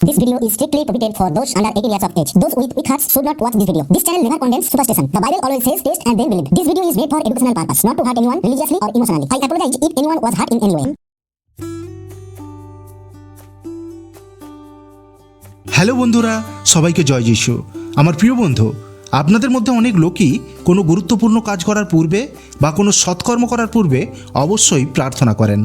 This video is strictly prohibited for those under 18 years of age. Those with weak hearts should not watch this video. This channel never condemns superstition. The Bible always says taste and then believe. This video is made for educational purpose, not to hurt anyone religiously or emotionally. I apologize if anyone was hurt in any way. Hello বন্ধুরা সবাইকে জয় যিশু আমার প্রিয় বন্ধু আপনাদের মধ্যে অনেক লোকই কোনো গুরুত্বপূর্ণ কাজ করার পূর্বে বা কোনো সৎকর্ম করার পূর্বে অবশ্যই প্রার্থনা করেন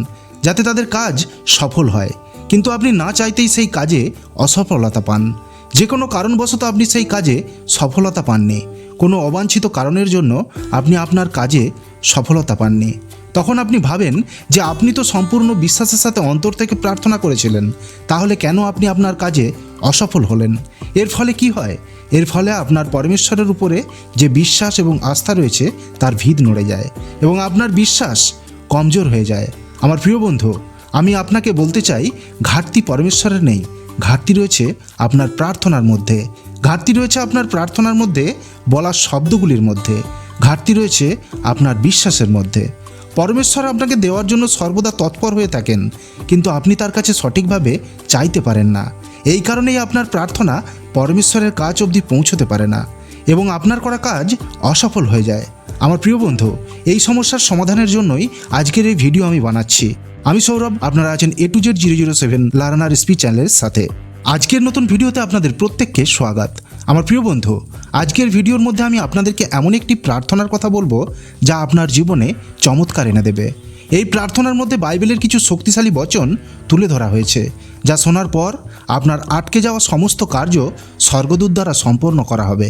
যাতে তাদের কাজ সফল হয় কিন্তু আপনি না চাইতেই সেই কাজে অসফলতা পান। যে কোনো কারণবশত আপনি সেই কাজে সফলতা পাননি। কোনো অবাঞ্ছিত কারণের জন্য আপনি আপনার কাজে সফলতা পাননি। তখন আপনি ভাবেন যে আপনি তো সম্পূর্ণ বিশ্বাসের সাথে অন্তর থেকে প্রার্থনা করেছিলেন। তাহলে কেন আপনি আপনার কাজে অসফল হলেন? এর ফলে কি হয়? এর ফলে আপনার পরমেশ্বরের উপরে যে বিশ্বাস এবং আস্থা রয়েছে, তার ভিত নড়ে যায় এবং আপনার বিশ্বাস কমজোর হয়ে যায়। আমার প্রিয় বন্ধু আমি আপনাকে বলতে চাই, ঘাটতি পরমেশ্বরের নেই। ঘাটতি রয়েছে আপনার প্রার্থনার মধ্যে। ঘাটতি রয়েছে আপনার প্রার্থনার মধ্যে বলা শব্দগুলির মধ্যে। ঘাটতি রয়েছে আপনার বিশ্বাসের মধ্যে। পরমেশ্বর আপনাকে দেওয়ার জন্য সর্বদা তৎপর হয়ে থাকেন, কিন্তু আপনি তার কাছে সঠিকভাবে চাইতে পারেন না। এই কারণেই আপনার প্রার্থনা পরমেশ্বরের কাজ অবধি পৌঁছতে পারে না এবং আপনার করা কাজ অসফল হয়ে যায়। আমার প্রিয় বন্ধু, এই সমস্যার সমাধানের জন্যই আজকের এই ভিডিও আমি বানাচ্ছি। আমি সৌরভ, আপনারা আছেন A to Z zero zero seven learner speech চ্যানেলের সাথে। আজকের নতুন ভিডিওতে আপনাদের প্রত্যেককে স্বাগত। আমার প্রিয় বন্ধু, আজকের ভিডিওর মধ্যে আমি আপনাদেরকে এমন একটি প্রার্থনার কথা বলব, যা আপনার জীবনে চমৎকার এনে দেবে। এই প্রার্থনার মধ্যে বাইবেলের কিছু শক্তিশালী বচন তুলে ধরা হয়েছে, যা শোনার পর আপনার আটকে যাওয়া সমস্ত কার্য স্বর্গদূত দ্বারা সম্পন্ন করা হবে।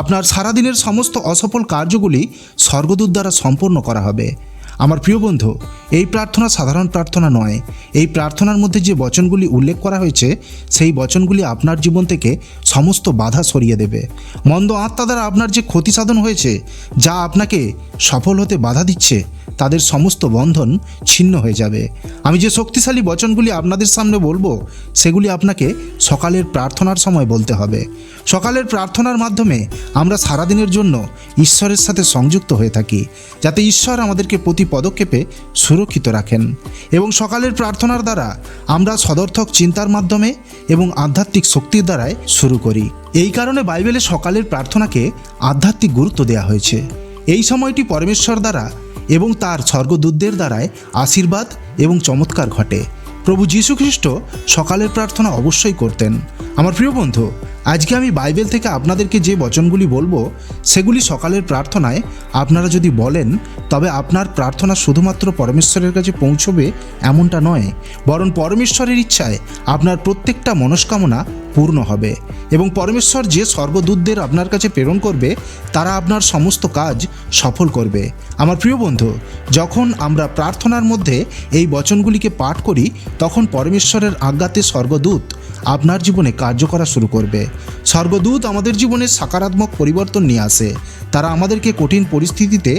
আপনার সারাদিনের সমস্ত অসফল কার্যগুলি স্বর্গদূত দ্বারা সম্পন্ন করা হবে। আমার প্রিয় বন্ধু, এই প্রার্থনা সাধারণ প্রার্থনা নয়। এই প্রার্থনার মধ্যে যে বচনগুলি উল্লেখ করা হয়েছে, সেই বচনগুলি আপনার জীবন থেকে সমস্ত বাধা সরিয়ে দেবে। মন্দ আত্মা দ্বারা আপনার যে ক্ষতি সাধন হয়েছে, যা আপনাকে সফল হতে বাধা দিচ্ছে তাদের সমস্ত বন্ধন ছিন্ন হয়ে যাবে। আমি যে শক্তিশালী বচনগুলি আপনাদের সামনে বলব, সেগুলি আপনাকে সকালের প্রার্থনার সময় বলতে হবে। সকালের প্রার্থনার মাধ্যমে আমরা সারাদিনের জন্য ঈশ্বরের সাথে সংযুক্ত হয়ে থাকি, যাতে ঈশ্বর আমাদেরকে প্রতি পদক্ষেপে সুরক্ষিত রাখেন। এবং সকালের প্রার্থনার দ্বারা আমরা সদর্থক চিন্তার মাধ্যমে এবং আধ্যাত্মিক শক্তির দ্বারাই শুরু করি। এই কারণে বাইবেলে সকালের প্রার্থনাকে আধ্যাত্মিক গুরুত্ব দেওয়া হয়েছে। এই সময়টি পরমেশ্বর দ্বারা এবং তার স্বর্গদূতদের দ্বারায় আশীর্বাদ এবং চমৎকার ঘটে। প্রভু যীশুখ্রিস্ট সকালের প্রার্থনা অবশ্যই করতেন। আমার প্রিয় বন্ধু, আজকে আমি বাইবেল থেকে আপনাদেরকে যে বচনগুলি বলব, সেগুলি সকালের প্রার্থনায় আপনারা যদি বলেন, তবে আপনার প্রার্থনা শুধুমাত্র পরমেশ্বরের কাছে পৌঁছবে এমনটা নয়, বরং পরমেশ্বরের ইচ্ছায় আপনার প্রত্যেকটা মনস্কামনা পূর্ণ হবে এবং পরমেশ্বর যে স্বর্গদূতদের আপনার কাছে প্রেরণ করবে, তারা আপনার সমস্ত কাজ সফল করবে। আমার প্রিয় বন্ধু, যখন আমরা প্রার্থনার মধ্যে এই বচনগুলিকে পাঠ করি, তখন পরমেশ্বরের আজ্ঞাতে স্বর্গদূত আপনার জীবনে কার্য করা শুরু করবে। স্বর্গদূত আমাদের জীবনে সকারাত্মক পরিবর্তন নিয়ে আসে। তারা আমাদেরকে কঠিন পরিস্থিতিতে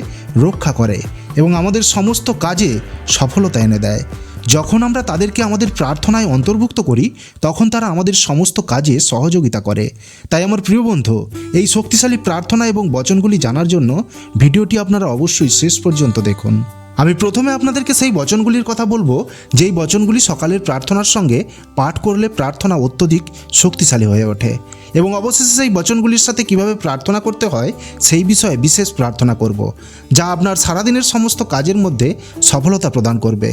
রক্ষা করে এবং আমাদের সমস্ত কাজে সফলতা এনে দেয়। যখন আমরা তাদেরকে আমাদের প্রার্থনায় অন্তর্ভুক্ত করি, তখন তারা আমাদের সমস্ত কাজে সহযোগিতা করে। তাই আমার প্রিয় বন্ধু, এই শক্তিশালী প্রার্থনা এবং বচনগুলি জানার জন্য ভিডিওটি আপনারা অবশ্যই শেষ পর্যন্ত দেখুন। আমি প্রথমে আপনাদেরকে সেই বচনগুলির কথা বলব, যেই বচনগুলি সকালের প্রার্থনার সঙ্গে পাঠ করলে প্রার্থনা অত্যধিক শক্তিশালী হয়ে ওঠে। এবং অবশেষে সেই বচনগুলির সাথে কীভাবে প্রার্থনা করতে হয়, সেই বিষয়ে বিশেষ প্রার্থনা করব, যা আপনার সারাদিনের সমস্ত কাজের মধ্যে সফলতা প্রদান করবে।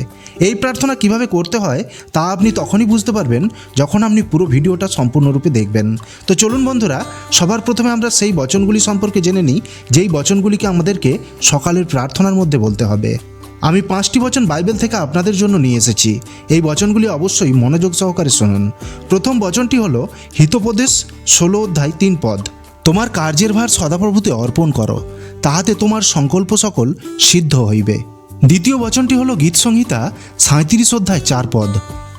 এই প্রার্থনা কীভাবে করতে হয়, তা আপনি তখনই বুঝতে পারবেন যখন আপনি পুরো ভিডিওটা সম্পূর্ণরূপে দেখবেন। তো চলুন বন্ধুরা, সবার প্রথমে আমরা সেই বচনগুলি সম্পর্কে জেনে নিই, যেই বচনগুলিকে আমাদেরকে সকালের প্রার্থনার মধ্যে বলতে হবে। আমি পাঁচটি বচন বাইবেল থেকে আপনাদের জন্য নিয়ে এসেছি। এই বচনগুলি অবশ্যই মনোযোগ সহকারে শুনুন। প্রথম বচনটি হলো, হিতোপদেশ, ষোলো অধ্যায় তিন পদ, তোমার কার্যের ভার সদাপ্রভুতে অর্পণ করো, তাহাতে তোমার সংকল্প সকল সিদ্ধ হইবে। দ্বিতীয় বচনটি হলো, গীত সংহিতা সাঁত্রিশ অধ্যায় চার পদ,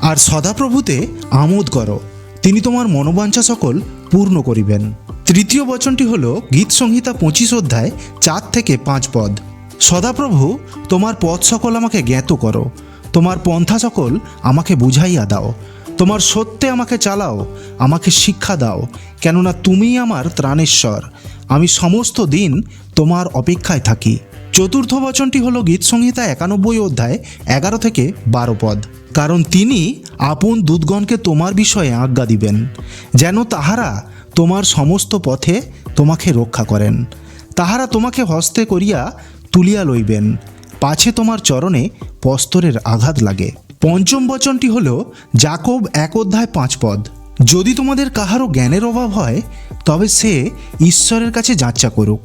আর সদাপ্রভুতে আমোদ করো, তিনি তোমার মনোবাঞ্ছা সকল পূর্ণ করিবেন। তৃতীয় বচনটি হলো, গীত সংহিতা পঁচিশ অধ্যায় চার থেকে পাঁচ পদ সদাপ্রভু, তোমার পথ সকল আমাকে জ্ঞাত করো। তোমার পন্থা সকল আমাকে বুঝাইয়া দাও। তোমার সত্যে আমাকে চালাও, আমাকে শিক্ষা দাও, কেননা তুমিই আমার ত্রাণেশ্বর। আমি সমস্ত দিন তোমার অপেক্ষায় থাকি। চতুর্থ বচনটি হলো গীত সংহিতা একানব্বই অধ্যায় এগারো থেকে বারো পদ। কারণ তিনি আপন দূতগণকে তোমার বিষয়ে আজ্ঞা দিবেন, যেন তাহারা তোমার সমস্ত পথে তোমাকে রক্ষা করেন। তাহারা তোমাকে হস্তে করিয়া তুলিয়া লইবেন। পাছে তোমার চরণে পস্তরের আঘাত লাগে। পঞ্চম বচনটি হল জাকব এক অধ্যায় পাঁচ পদ। যদি তোমাদের কাহারও জ্ঞানের অভাব হয়, তবে সে ঈশ্বরের কাছে যাচ্চা করুক।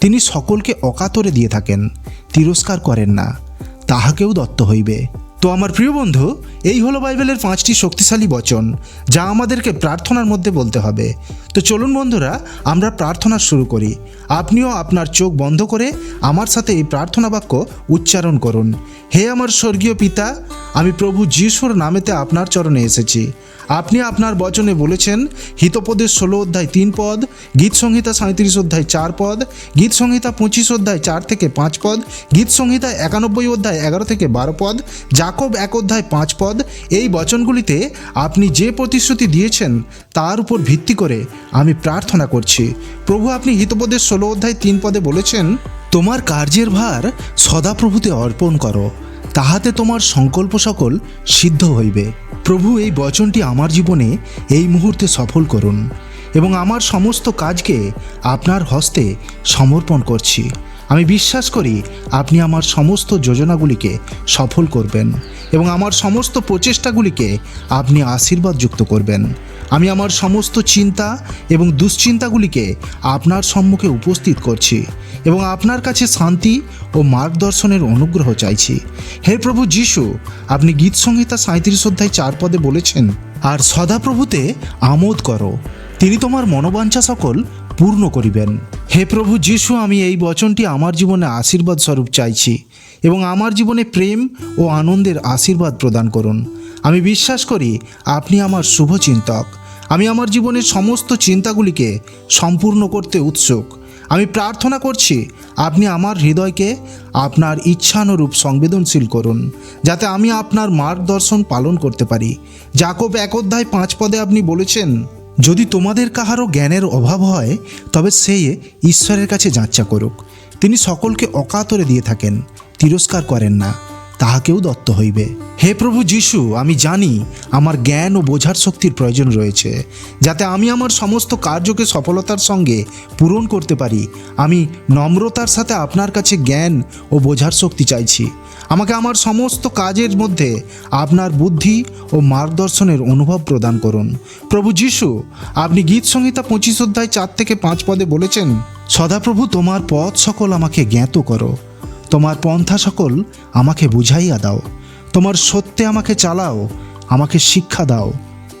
তিনি সকলকে অকাতরে দিয়ে থাকেন, তিরস্কার করেন না। তাহাকেও দত্ত হইবে। তো আমার প্রিয় বন্ধু, এই হলো বাইবেলের পাঁচটি শক্তিশালী বচন, যা আমাদেরকে প্রার্থনার মধ্যে বলতে হবে। তো চলুন বন্ধুরা, আমরা প্রার্থনা শুরু করি। আপনিও আপনার চোখ বন্ধ করে আমার সাথে এই প্রার্থনা বাক্য উচ্চারণ করুন। হে আমার স্বর্গীয় পিতা, আমি প্রভু যিশুর নামেতে আপনার চরণে এসেছি। আপনি আপনার বচনে বলেছেন হিতপদের ষোলো অধ্যায় তিন পদ, গীত সংহিতা সাঁত্রিশ অধ্যায় চার পদ, গীত সংহিতা পঁচিশ অধ্যায় চার থেকে পাঁচ পদ, গীত সংহিতা একানব্বই অধ্যায় এগারো থেকে বারো পদ জাকব এক অধ্যায় পাঁচ পদ, এই বচনগুলিতে আপনি যে প্রতিশ্রুতি দিয়েছেন, তার উপর ভিত্তি করে আমি প্রার্থনা করছি। প্রভু, আপনি হিতপদের ষোলো অধ্যায় তিন পদে বলেছেন, তোমার কার্যের ভার সদাপ্রভুতে অর্পণ করো, তাহাতে তোমার সংকল্প সকল সিদ্ধ হইবে। প্রভু, এই বচনটি আমার জীবনে এই মুহূর্তে সফল করুন এবং আমার সমস্ত কাজকে আপনার হস্তে সমর্পণ করছি। আমি বিশ্বাস করি আপনি আমার সমস্ত যোজনাগুলিকে সফল করবেন এবং আমার সমস্ত প্রচেষ্টাগুলিকে আপনি আশীর্বাদযুক্ত করবেন। আমি আমার সমস্ত চিন্তা এবং দুশ্চিন্তাগুলিকে আপনার সম্মুখে উপস্থিত করছি এবং আপনার কাছে শান্তি ও মার্গদর্শনের অনুগ্রহ চাইছি। হে প্রভু যিশু, আপনি গীত সংহিতা সাঁত্রিশ অধ্যায় চার পদে বলেছেন, আর সদাপ্রভুতে আমোদ করো, তিনি তোমার মনোবাঞ্ছা সকল পূর্ণ করিবেন। হে প্রভু যিশু, আমি এই বচনটি আমার জীবনে আশীর্বাদ স্বরূপ চাইছি এবং আমার জীবনে প্রেম ও আনন্দের আশীর্বাদ প্রদান করুন। আমি বিশ্বাস করি আপনি আমার শুভচিন্তক আমি আমার জীবনের সমস্ত চিন্তাগুলিকে সম্পূর্ণ করতে উৎসুক। আমি প্রার্থনা করছি, আপনি আমার হৃদয়কে আপনার ইচ্ছানুরূপ সংবেদনশীল করুন, যাতে আমি আপনার মার্গদর্শন পালন করতে পারি। জাকব এক অধ্যায় পাঁচ পদে আপনি বলেছেন, যদি তোমাদের কাহারও জ্ঞানের অভাব হয়, তবে সে ঈশ্বরের কাছে যাচ্চা করুক। তিনি সকলকে অকাতরে দিয়ে থাকেন, তিরস্কার করেন না। তাহাকেও দত্ত হইবে। হে প্রভু যিশু, আমি জানি আমার জ্ঞান ও বোঝার শক্তির প্রয়োজন রয়েছে। যাতে আমি আমার সমস্ত কার্যকে সফলতার সঙ্গে পূরণ করতে পারি, আমি নম্রতার সাথে আপনার কাছে জ্ঞান ও বোঝার শক্তি চাইছি। আমাকে আমার সমস্ত কাজের মধ্যে আপনার বুদ্ধি ও মার্গদর্শনের অনুভব প্রদান করুন। প্রভু যিশু, আপনি গীত সংহিতা পঁচিশ অধ্যায় চার থেকে পাঁচ পদে বলেছেন, সদাপ্রভু, তোমার পথ সকল আমাকে জ্ঞাত করো। তোমার পন্থা সকল আমাকে বুঝাইয়া দাও। তোমার সত্যে আমাকে চালাও, আমাকে শিক্ষা দাও।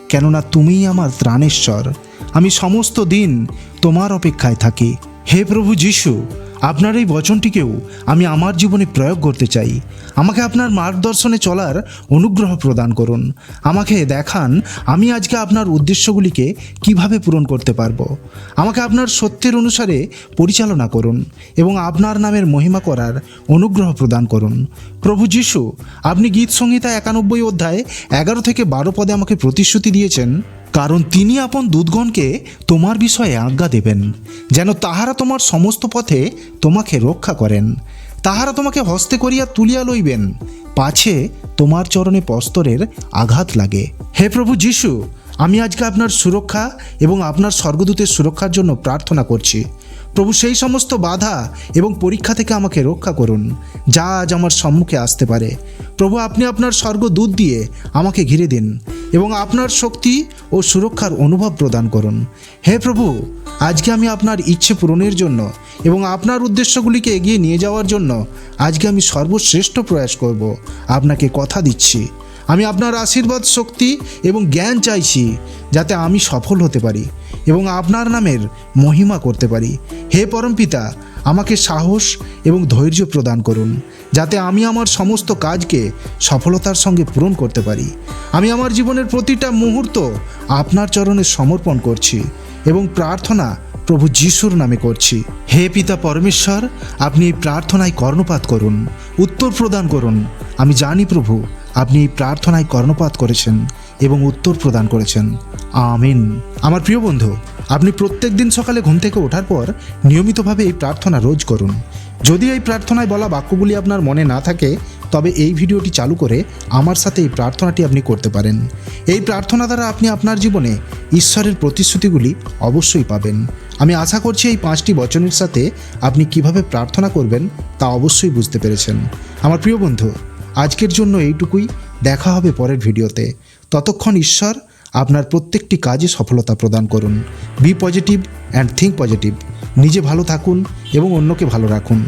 কেননা তুমিই আমার ত্রাণেশ্বর। আমি সমস্ত দিন তোমার অপেক্ষায় থাকি। হে প্রভু যিশু আপনার এই বচনটিকেও আমি আমার জীবনে প্রয়োগ করতে চাই। আমাকে আপনার মার্গদর্শনে চলার অনুগ্রহ প্রদান করুন। আমাকে দেখান আমি আজকে আপনার উদ্দেশ্যগুলিকে কীভাবে পূরণ করতে পারব। আমাকে আপনার সত্যের অনুসারে পরিচালনা করুন এবং আপনার নামের মহিমা করার অনুগ্রহ প্রদান করুন। প্রভু যিশু, আপনি গীত সংহিতা একানব্বই অধ্যায় এগারো থেকে বারো পদে আমাকে প্রতিশ্রুতি দিয়েছেন কারণ তিনি আপন দুধগণকে তোমার বিষয়ে আজ্ঞা দেবেন, যেন তাহারা তোমার সমস্ত পথে তোমাকে রক্ষা করেন। তাহারা তোমাকে হস্তে করিয়া তুলিয়া লইবেন, পাছে তোমার চরণে পস্তরের আঘাত লাগে। হে প্রভু যিশু, আমি আজকে আপনার সুরক্ষা এবং আপনার স্বর্গদূতের সুরক্ষার জন্য প্রার্থনা করছি। প্রভু সেই সমস্ত বাধা এবং পরীক্ষা থেকে আমাকে রক্ষা করুন, যা আজ আমার সম্মুখে আসতে পারে। প্রভু, আপনি আপনার স্বর্গদূত দিয়ে আমাকে ঘিরে দিন এবং আপনার শক্তি ও সুরক্ষার অনুভব প্রদান করুন। হে প্রভু, আজকে আমি আপনার ইচ্ছে পূরণের জন্য এবং আপনার উদ্দেশ্যগুলিকে এগিয়ে নিয়ে যাওয়ার জন্য আজকে আমি সর্বশ্রেষ্ঠ প্রয়াস করব। আপনাকে কথা দিচ্ছি। আমি আপনার আশীর্বাদ, শক্তি এবং জ্ঞান চাইছি, যাতে আমি সফল হতে পারি। এবং আপনার নামের মহিমা করতে পারি। হে পরমপিতা, আমাকে সাহস এবং ধৈর্য প্রদান করুন, যাতে আমি আমার সমস্ত কাজকে সফলতার সঙ্গে পূরণ করতে পারি। আমি আমার জীবনের প্রতিটা মুহূর্ত আপনার চরণে সমর্পণ করছি এবং প্রার্থনা প্রভু যিশুর নামে করছি। হে পিতা পরমেশ্বর, আপনি এই প্রার্থনায় কর্ণপাত করুন, উত্তর প্রদান করুন। আমি জানি প্রভু, আপনি এই প্রার্থনায় কর্ণপাত করেছেন। এবং উত্তর প্রদান করেছেন। আমিন। আমার প্রিয় বন্ধু, আপনি প্রত্যেক দিন সকালে ঘুম থেকে ওঠার পর নিয়মিতভাবে এই প্রার্থনা রোজ করুন। যদি এই প্রার্থনায় বলা বাক্যগুলি আপনার মনে না থাকে, তবে এই ভিডিওটি চালু করে আমার সাথে এই প্রার্থনাটি আপনি করতে পারেন। এই প্রার্থনা দ্বারা আপনি আপনার জীবনে ঈশ্বরের প্রতিশ্রুতিগুলি অবশ্যই পাবেন। আমি আশা করছি এই পাঁচটি বচনের সাথে আপনি কীভাবে প্রার্থনা করবেন তা অবশ্যই বুঝতে পেরেছেন। আমার প্রিয় বন্ধু, আজকের জন্য এইটুকুই। দেখা হবে পরের ভিডিওতে। ততক্ষণ ঈশ্বর আপনার প্রত্যেকটি কাজে সফলতা প্রদান করুন। Be positive and think positive নিজে ভালো থাকুন এবং অন্যকে ভালো রাখুন।